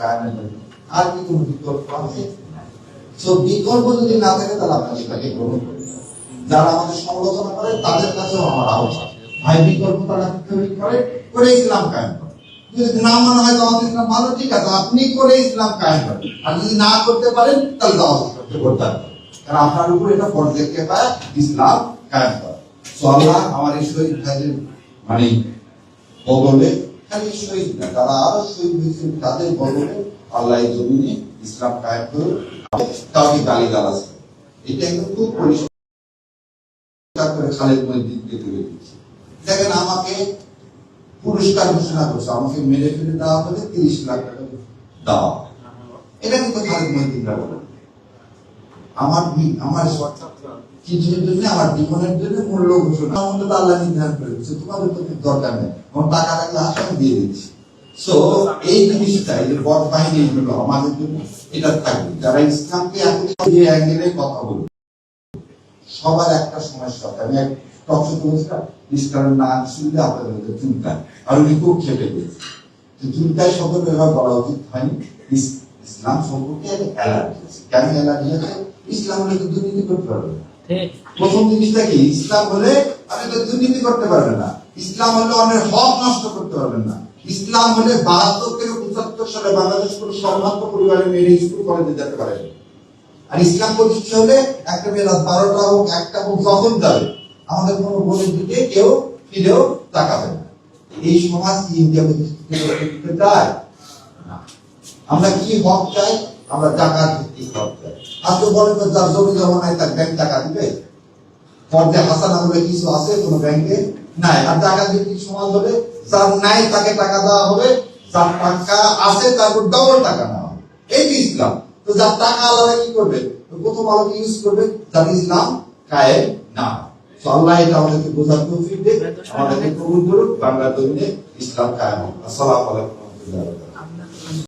কায়েমের আর কি কোনো বিকল্প আছে তো বিকল্প যদি না থাকে, তাহলে আপনার সেটাকে গ্রহণ করতে হবে। যারা আমাদের সমালোচনা করে, তাদের কাছেও আমার আহ্বান ভাই বিকল্প তারা করে করে ইসলাম কায়েম করে। যদি না মনে হয়, দাওয়াত ইসলাম ভালো, ঠিক আছে, আপনি করে ইসলাম কায়েম করেন। আর যদি না করতে পারেন, তাহলে দাওয়াত ইসলামকে করতে হবে কারণ আপনার উপর এটা পায় ইসলাম কায়েম তো আল্লাহ আমার এই শহীদ ভাইদের মানে খালি শহীদ না, তারা আরও শহীদ হয়েছেন তাদের বদলে আল্লাহ জমিনে ইসলাম কায়েম করে কাউকে গালি গালাজ এটা একদম খুব পরিষ্কার করে খালেদ মহিদ্দিনকে তুলে দিচ্ছে। দেখেন আমাকে পুরস্কার ঘোষণা করছে, আমাকে মেরে ফেলে দেওয়া হলে তিরিশ লাখ টাকা দেওয়া এটা কিন্তু খালেদ মহিদ্দিনরা বলে। আমার আমার জন্য, আমার জীবনের জন্য মূল্য ঘোষণা। তো আল্লাহ নির্ধারণ করে দিচ্ছে, তোমাদের তো দরকার নেই। আমার টাকা টাকা আসে আমি দিয়ে দিচ্ছি। সো এই জিনিসটা, এই যে বড় বাহিনী আমাদের জন্য এটা থাকবে। যারা ইসলামকে এখন যে অ্যাঙ্গেলে কথা বলবে, সবার একটা সমস্যা। আমি এক টকশো নাম শুনলে আপনাদের চুলকায় আর উনি খুব খেপে গেছে। চুলকায় শব্দ ব্যবহার করা উচিত হয়নি ইসলাম সম্পর্কে অ্যালার্জি আছে কেন অ্যালার্জি আছে ইসলাম হলে তো দুর্নীতি করতে পারবে না। প্রথম জিনিসটা কি? ইসলাম হলে আপনি তো দুর্নীতি করতে পারবেন না। ইসলাম হলে অনেক হক নষ্ট করতে পারবেন না। ইসলাম হলে বাহাত্তর থেকে পঁচাত্তর সালে বাংলাদেশ কোনো পরিবারের মেয়ের স্কুল কলেজে যেতে পারে। আর ইসলাম প্রতিষ্ঠা হলে একটা মেয়ে রাত বারোটা হোক একটা হোক যখন যাবে আমাদের কোনো বোনের দিকে কেউ ফিরেও তাকাবে না। এই সমাজ কি ইন্ডিয়া প্রতিষ্ঠিত করতে চায়। আমরা কি হক চাই? আমরা টাকার ভিত্তিক হক চাই। আর তো বলে তো, যার জমি জমা নাই তার ব্যাংক টাকা দিবে? ফর্দে হাসানা বলে কিছু আছে? কোনো ব্যাংকে নাই। আর টাকা ভিত্তিক সমাজ হলে যার নাই, তাকে টাকা দেওয়া হবে। যার টাকা আছে, তার ডবল টাকা নেওয়া হবে। এই যে ইসলাম। তো যার টাকা আলাদা কি করবে? প্রথম আলোকে ইউজ করবে? যার ইসলাম কায়ে না। আল্লাহ এটা আমাদেরকে বোঝার তৌফিক দেয় আমাদেরকে কবুল করুক। বাংলা জমিনে ইসলাম কায়েম। আসসালামু আলাইকুম